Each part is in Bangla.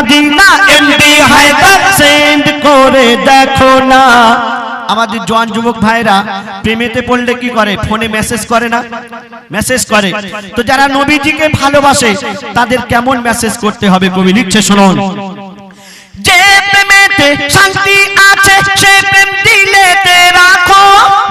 মাদিনা এমডি হায়দার সেন্ড করে দেখো না। আমাদের জোয়ান যুবক ভাইরা প্রেমেতে পড়লে কি করে? ফোনে মেসেজ করে না? মেসেজ করে। তো যারা নবীজিকে ভালোবাসে তাদের কেমন মেসেজ করতে হবে কবি? লিখছে শুনুন। যে প্রেমেতে শান্তি আছে সে প্রেম দিলেতে রাখো।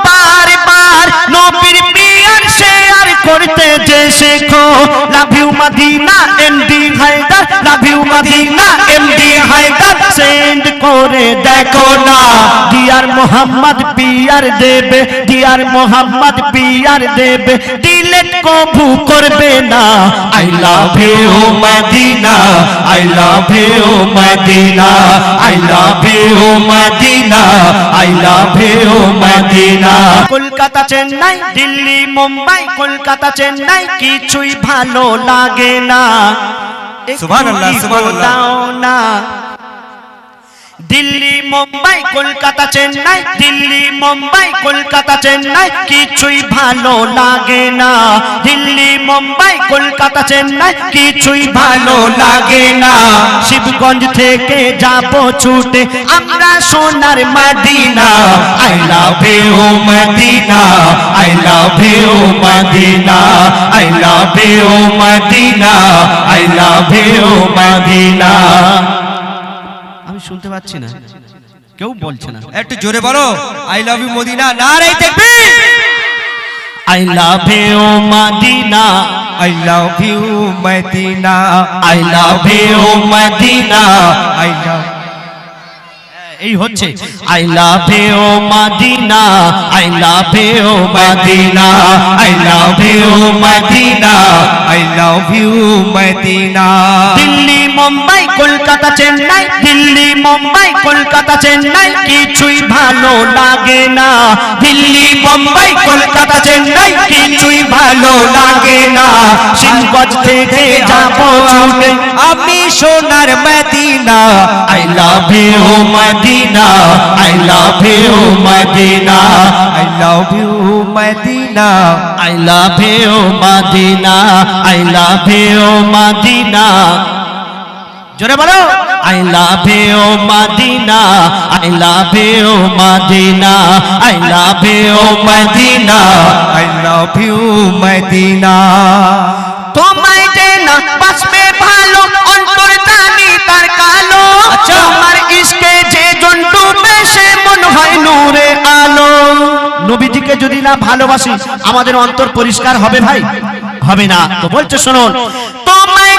বারবার নবীর পিয়ার শেয়ার করতে যে শেখো। Love Madina MD Haider love you Madina MD Haider. Send করে দেখো না ডিয়ার মোহাম্মদ পিয়ার দেবে ডিয়ার মোহাম্মদ পিয়ার দেবে। ডিলেট কবু করবে না I love you Medina I love you Medina I love you Medina I love you Medina. Kolkata, Chennai, Delhi, Mumbai, Kolkata, Chennai, কিছুই ভালো লাগে না একটু সুবহানাল্লাহ, সুবহানাল্লাহ। দাও না দিল্লি, মুম্বাই, কলকাতা, চেন্নাই, দিল্লি, মুম্বাই, কলকাতা, চেন্নাই, কিছুই ভালো লাগে না। দিল্লি, মুম্বাই, কলকাতা, চেন্নাই, কিছুই ভালো লাগে না। শিবগঞ্জ থেকে যাব ছুটে আমরা সোনার Medina. I love you Medina. I love you Medina. I love you Medina. I love you Medina. আমি শুনতে পাচ্ছি না। কেউ বলছে না। একটু জোরে বলো আই লাভ ইউ মদিনা। না রে দেখবি I love you Medina. I love you Medina. I love you Medina. I love এই হচ্ছে I love you Medina I love you Medina I love you Medina I love you Medina. Delhi Mumbai Kolkata Chennai Delhi Mumbai Kolkata Chennai কিছুই ভালো লাগে না। দিল্লি মুম্বাই কলকাতা চেন্নাই কিছুই ভালো লাগে না। শিবগঞ্জ থেকে যাব আমি সোনার Medina. I love you Medina I love you Medina I love you Medina I love you Medina I love you Medina জোরে বলো I love you Medina I love you Medina I love you Medina I love you Medina তোমায় যে না না ভালোবাসি? আমাদের অন্তর পরিষ্কার হবে ভাই? হবে না। তো বলছে, শুনুন। তোমার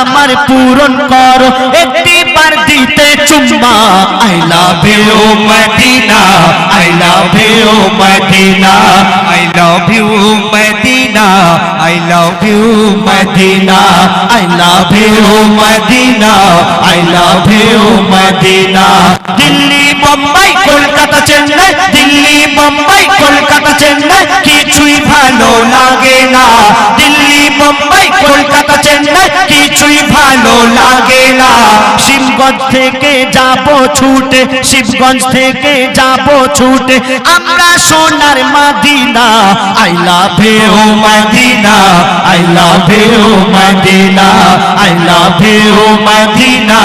আমার পূরণ করো একটি বার চুম্মা I love you Medina, I love you Medina, I love you Medina, I love you Medina, I love you Medina, I love you Medina. Delhi, Mumbai, Kolkata, Chennai, Delhi, Mumbai, Kolkata, Chennai, কিছুই ভালো লাগে না। কলকাতা চেন্নাই কিছুই ভালো লাগে না। শিবগঞ্জ থেকে যাব ছুটে, শিবগঞ্জ থেকে যাব ছুটে। আমরা সোনার Medina, I love you Medina, I love you Medina, I love you Medina,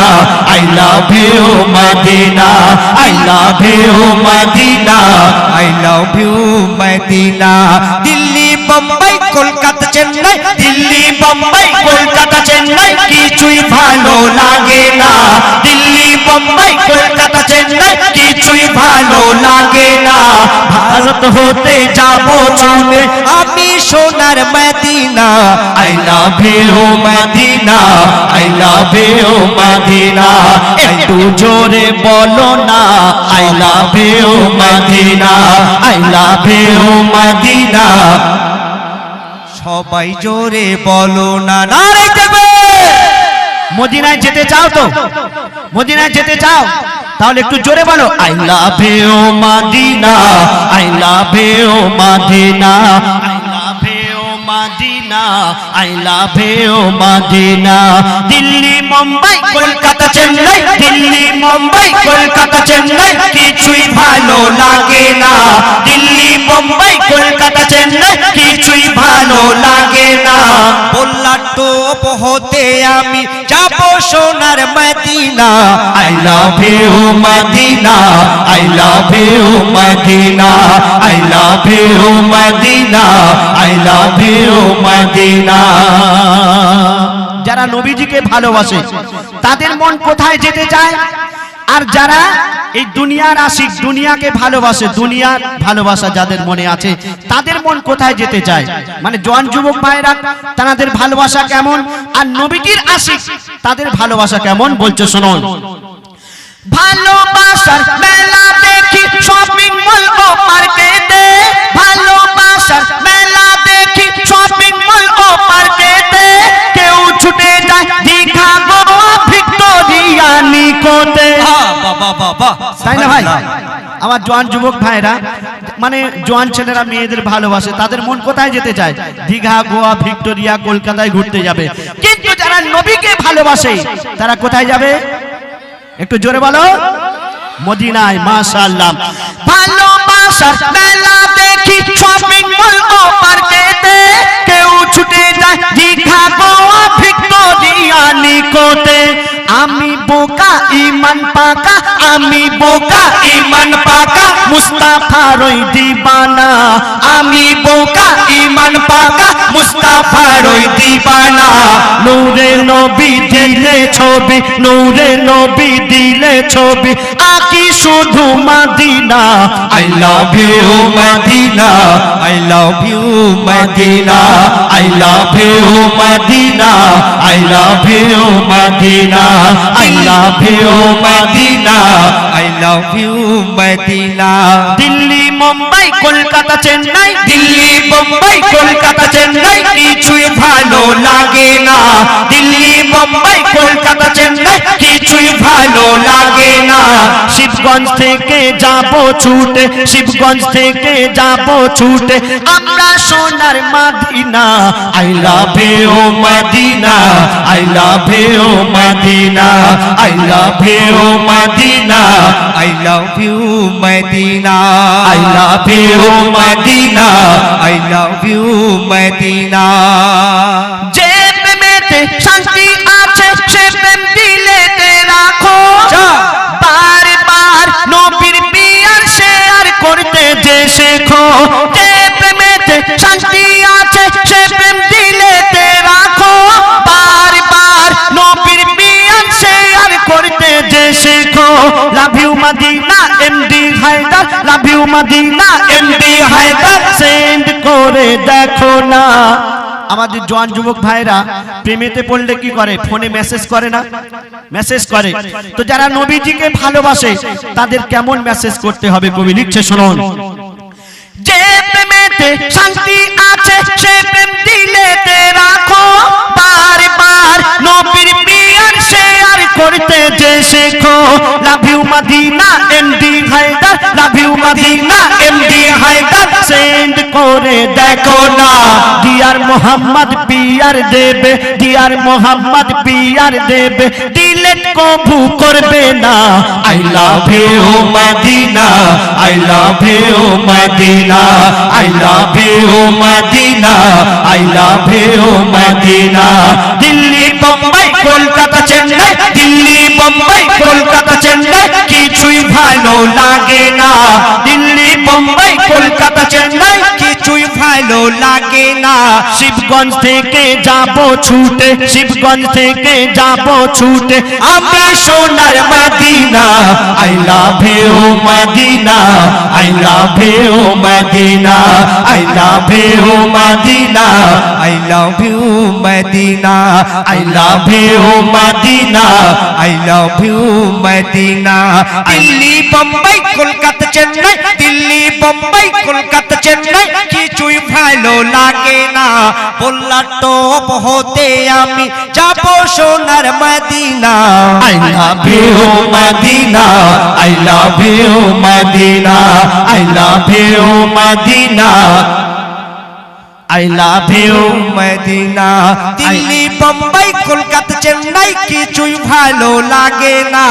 I love you Medina, I love you Medina, I love you Medina. Delhi, Bombay Chennai, Delhi, Bombay, Kolkata, Chennai, কিছুই ভালো লাগে না। দিল্লি, বোম্বাই, কলকাতা, চেন্নাই, কিছুই ভালো লাগে না। ভারত হতে যাব চলে আমি সোনার Medina. I love you, Medina. I love you, Medina. একটু জোরে বলো না, I love you, Medina. I love you, Medina. সবাই জোরে বলো না মদিনায় যেতে চাও তো? মদিনায় যেতে চাও? তাহলে একটু জোরে বলো, I love Medina Medina, I love you Medina, I love you Medina. Delhi, Mumbai, Kolkata, Chennai, Delhi, Mumbai, Kolkata, Chennai, কিছুই ভালো লাগে না। দিল্লি, মুম্বাই, কলকাতা, চেন্নাই, কিছুই ভালো লাগে না। টোপ হতে আমি যাব সোনার Medina. love you Medina I love you Medina I love you Medina I love you Medina যারা নবীজিকে ভালোবাসে তাদের মন কোথায় যেতে চায়? আর যারা এই দুনিয়ার আশিক দুনিয়াকে ভালোবাসে দুনিয়ার ভালোবাসা যাদের মনে আছে তাদের মন কোথায় যেতে চায়? মানে জোয়ান যুবক ভাইরা তাদের ভালোবাসা কেমন? আর নবীজির আশিক তাদের ভালোবাসা কেমন? বলছে শুনুন। ভালোবাসার মেলা দেখি শপিং মল ও মার্কেটে। ভালোবাসার মেলা দেখি শপিং মল ও মার্কেটে কেউ ছুটে যায়। দীঘা গোয়া ভিক্টোরিয়া নিকোতে বাবা বাবা তাই না ভাই? আমার জোয়ান যুবক ভাইরা মানে জোয়ান ছেলেরা মেয়েদের ভালোবাসে তাদের মন কোথায় যেতে চায়? দীঘা গোয়া ভিক্টোরিয়া কলকাতায় ঘুরতে যাবে। কিন্তু যারা নবীকে ভালোবাসে তারা কোথায় যাবে? একটু জোরে বলো। মদিনায় মাশাআল্লাহ। ভালোবাসার মেলা দেখি শপিং মল ও মার্কেটে কেউ ছুটে যায় দীঘা গোয়া ভিক্টোরিয়া নিকোতে আমি বোকা ইমান পাকা আমি বোকা ইমান পাকা মুস্তাফার ওই দিবানা। আমি বোকা ইমান পাকা মুস্তাফার ওই দিবানা। নূরে নবী দিলে ছবি নূরে নবী দিলে ছবি। আকি শুধু Medina. I love you Medina I love you Medina, I love you, Medina, I love you, Medina, I love you, Medina. I love you Medina Delhi Mumbai, Kolkata, Chennai, Delhi Mumbai Kolkata, Chennai, কিছুই ভালো লাগে না। দিল্লি মুম্বাই কলকাতা, চেন্নাই, কিছুই ভালো লাগে না। শিবগঞ্জ থেকে যাব ছুটে, শিবগঞ্জ থেকে যাব ছুটে, আমরা সোনার Medina, I love you Medina, I love you Medina, I love you Medina I love you Medina. I love you Medina I love you Medina. যে প্রেমেতে শান্তি আছে সে প্রেম মদিনা এমডি হায়দার সেন্ড করে দেখো না। আমাদের জোয়ান যুবক ভাইরা, প্রেমেতে পড়লে কি করে? ফোনে মেসেজ করে না? মেসেজ করে। তো যারা নবীজিকে ভালোবাসে, তাদের কেমন মেসেজ করতে হবে কবি? লিখছে, শুনুন। যে প্রেমেতে শান্তি আছে, সে প্রেম দিলেতে রাখো। বার বার নবীর পিয়ার শেয়ার করতে যে শেখো। Love Madina MD Haider love you Madina MD Haider send করে দেখো না। ডিয়ার মোহাম্মদ পিয়ার দেবে ডিয়ার মোহাম্মদ পিয়ার দেবে ডিলেট কবু করবে না। I love you Medina I love you Medina I love you Medina I love you Medina. Delhi, Bombay, Kolkata, Chennai Bombay Kolkata Chennai কিছুই ভালো না। লাগে না। শিবগঞ্জ থেকে যাব ছুটে, শিবগঞ্জ থেকে যাব ছুটে। আমি সোনার Medina I love you Medina I love you Medina I love you Medina I love you Medina I love you Medina I love you Medina Delhi, Bombay, Kolkata, Chennai, Delhi, Bombay, Kolkata, Chennai কিছুই ভালো লাগে না। বললা টোপ হতে আমি যাব সোনার Medina. I love you, Medina. I love you, Medina. I love you, Medina. I love you Medina Delhi Bombay Kolkata Chennai কিছুই ভালো লাগে না।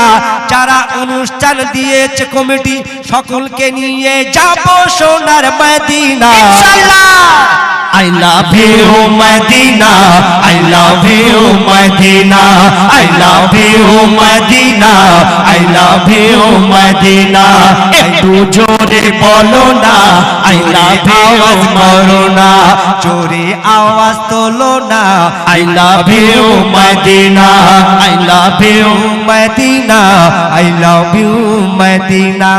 যারা অনুষ্ঠান দিয়েছে কমিটি সকলকে নিয়ে যাব সোনার Medina. I love you, Medina. I love you, Medina. I love you, Medina. I love you, Medina. একটু জোরে বলো না I love you, করোনা জোরে আওয়াজ তোলো না I love you, Medina. I love you, Medina I love you Medina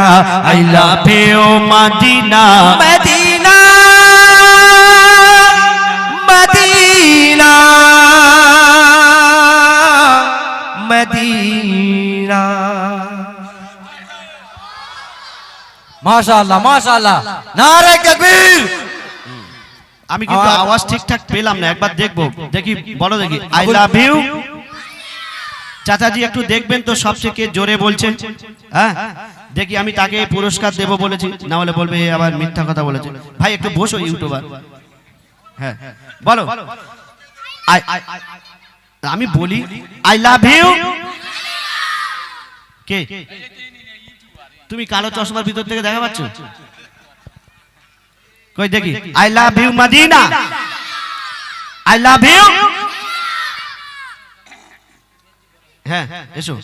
I love you, Medina. Medina Medina মাশাআল্লাহ মাশাআল্লাহ। নারে তাকবীর আমি কিন্তু আওয়াজ ঠিকঠাক পেলাম না একবার দেখব। দেখি বলো দেখি। আই লাভ ইউ চাচাজি একটু দেখবেন তো সবচেয়ে কে জোরে বলছেন হ্যাঁ? দেখি আমি তাকে পুরস্কার দেব বলেছি। না হলে বলবে আবার মিথ্যা কথা বলেছে। ভাই একটু বসো ইউটিউবার। হ্যাঁ। বলো। আমি বলি আই লাভ ইউ কে? তুমি কালো চশমার ভিতর থেকে দেখা পাচ্ছ? কই দেখি। I love you Medina I love you হ্যাঁ এসো।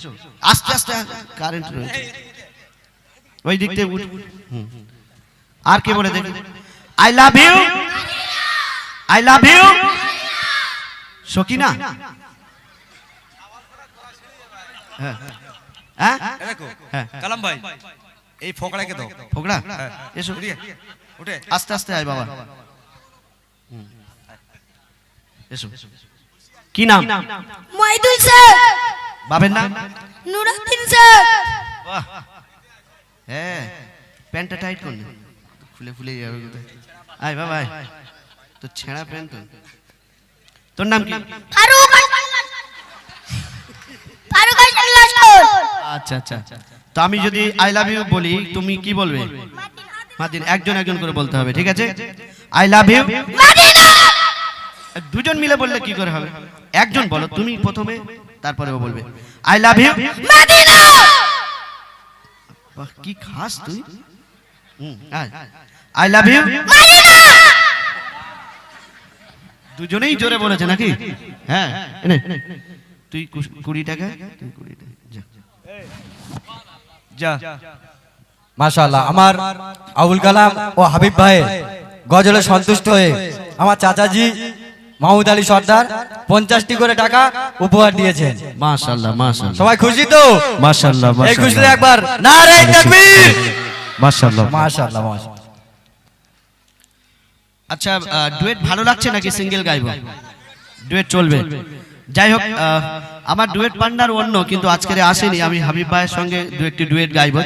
আস্তে আস্তে কারেন্ট রয়েছে। ওই দিক থেকে। আর কে বলে দেখি? I love you I love you Sakina? হ্যাঁ। হ্যাঁ? হ্যাঁ কালাম ভাই এই ফোকড়াকে দাও। ফোকরা এসো। উঠে আস্তে আস্তে আয় বাবা। এসো। কি নাম? মহিদুল স্যার। বাবের নাম? নুরুদ্দিন স্যার। বাহ। হ্যাঁ প্যান্টটা টাইট করলে খুলে ফুলে যাবে কোথায়? আয় বাবা আয়। তো ছেঁড়া প্যান্ট তো। তোর নাম কি? ফারুক। আচ্ছা আচ্ছা। তো আমি যদি আই লাভ ইউ বলি তুমি কি বলবে? মাদিন একজন একজন করে বলতে হবে ঠিক আছে? আই লাভ ইউ মদিনা দুজন মিলে বললে কি করে হবে? একজন বলো তুমি প্রথমে তারপরে ও বলবে। আই লাভ ইউ মদিনা বাহ কি খাস তুই। আই লাভ ইউ মদিনা দুজনেই জোরে বলেছে নাকি? হ্যাঁ এনে, তুই কুস- কুড়ি টাকা তুই কুড়ি টাকা যা। মাশাআল্লাহ আমার আবুল কালাম ও হাবিব ভাই গজলে সন্তুষ্ট হয়ে আমার চাচাজি মাহমুদ আলী সর্দার পঞ্চাশটি করে টাকা উপহার দিয়েছেন। মাশাআল্লাহ মাশাআল্লাহ। সবাই খুশি তো? মাশাআল্লাহ এই খুশিতে একবার। নারে তাকবীর! মাশাআল্লাহ। মাশাআল্লাহ মাশাআল্লাহ। আচ্ছা ডুয়েট ভালো লাগছে নাকি সিঙ্গেল গাইবো? ডুয়েট চলবে। যাই হোক আমার ডুয়েট পান্ডার অন্য, কিন্তু আজকের আসেনি। আমি হাবিব ভাইয়ের সঙ্গে দু একটি ডুয়েট গাইবো।